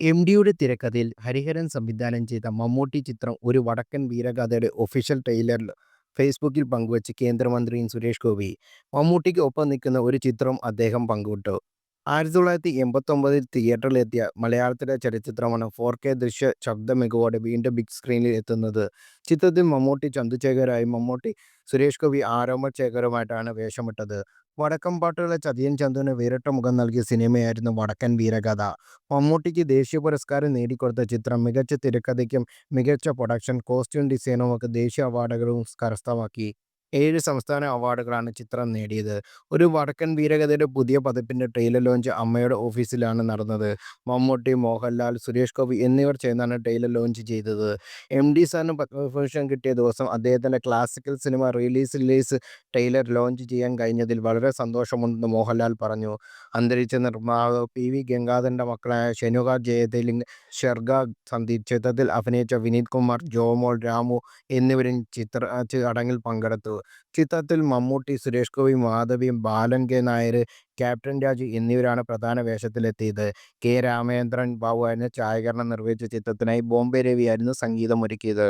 എം.ഡിയുടെ തിരക്കഥയിൽ ഹരിഹരൻ സംവിധാനം ചെയ്ത മമ്മൂട്ടി ചിത്രം ഒരു വടക്കൻ വീരഗാഥയുടെ ഒഫീഷ്യൽ ട്രെയിലറിൽ ഫേസ്ബുക്കിൽ പങ്കുവച്ച് കേന്ദ്രമന്ത്രി സുരേഷ് ഗോപി. മമ്മൂട്ടിക്ക് ഒപ്പം നിൽക്കുന്ന ഒരു ചിത്രം അദ്ദേഹം പങ്കിട്ടു. ആയിരത്തി തൊള്ളായിരത്തി എൺപത്തി ഒമ്പതിൽ തിയേറ്ററിൽ എത്തിയ മലയാളത്തിലെ ചലച്ചിത്രമാണ് ഫോർ കെ ദൃശ്യ ശബ്ദ മികവോടെ വീണ്ടും ബിഗ് സ്ക്രീനിൽ എത്തുന്നത്. ചിത്രത്തിൽ മമ്മൂട്ടി ചന്തുശേഖറുമായും മമ്മൂട്ടി സുരേഷ് ഗോപി ആരോമൽ വേഷമിട്ടത്. വടക്കൻ പാട്ടുകളെ ചതിയൻ ചന്തുവിന് വേറിട്ട മുഖം നൽകിയ സിനിമയായിരുന്നു വടക്കൻ വീരകഥ മമ്മൂട്ടിക്ക് ദേശീയ പുരസ്കാരം നേടിക്കൊടുത്ത ചിത്രം മികച്ച തിരക്കഥയ്ക്കും മികച്ച പ്രൊഡക്ഷൻ, കോസ്റ്റ്യൂം ഡിസൈനുമൊക്കെ ദേശീയ അവാർഡുകളും കരസ്ഥമാക്കി. ഏഴ് സംസ്ഥാന അവാർഡുകളാണ് ചിത്രം നേടിയത്. ഒരു വടക്കൻ വീരഗാഥയുടെ പുതിയ പതിപ്പിന്റെ ട്രെയിലർ ലോഞ്ച് അമ്മയുടെ ഓഫീസിലാണ് നടന്നത്. മമ്മൂട്ടി, മോഹൻലാൽ, സുരേഷ് ഗോപി എന്നിവർ ചേർന്നാണ് ട്രെയിലർ ലോഞ്ച് ചെയ്തത്. എം ഡി സാറിന് പത്മഭൂഷൺ കിട്ടിയ ദിവസം അദ്ദേഹത്തിന്റെ classical cinema release release trailer launch ചെയ്യാൻ കഴിഞ്ഞതിൽ വളരെ സന്തോഷമുണ്ടെന്ന് മോഹൻലാൽ പറഞ്ഞു. അന്തരിച്ച നിർമ്മാതാവ് പി. വി. ഗംഗാധരന്റെ മക്കളായ ഷെനുക, ജയതിലക്, ഷെർഗ സന്ദീപ്, ചിത്രത്തിൽ അഭിനയിച്ച വിനീത് കുമാർ, ജോമോൾ, രാമു എന്നിവരും ചിത്ര ചടങ്ങിൽ പങ്കെടുത്തു. ചിത്രത്തിൽ മമ്മൂട്ടി, സുരേഷ് ഗോപി, മാധവി, ബാലൻ കെ നായർ, ക്യാപ്റ്റൻ രാജു എന്നിവരാണ് പ്രധാന വേഷത്തിലെത്തിയത്. കെ. രാമചന്ദ്രൻ എന്ന ഛായാകരണം നിർവഹിച്ച ചിത്രത്തിനായി ബോംബെ രവിയായിരുന്നു സംഗീതമൊരുക്കിയത്.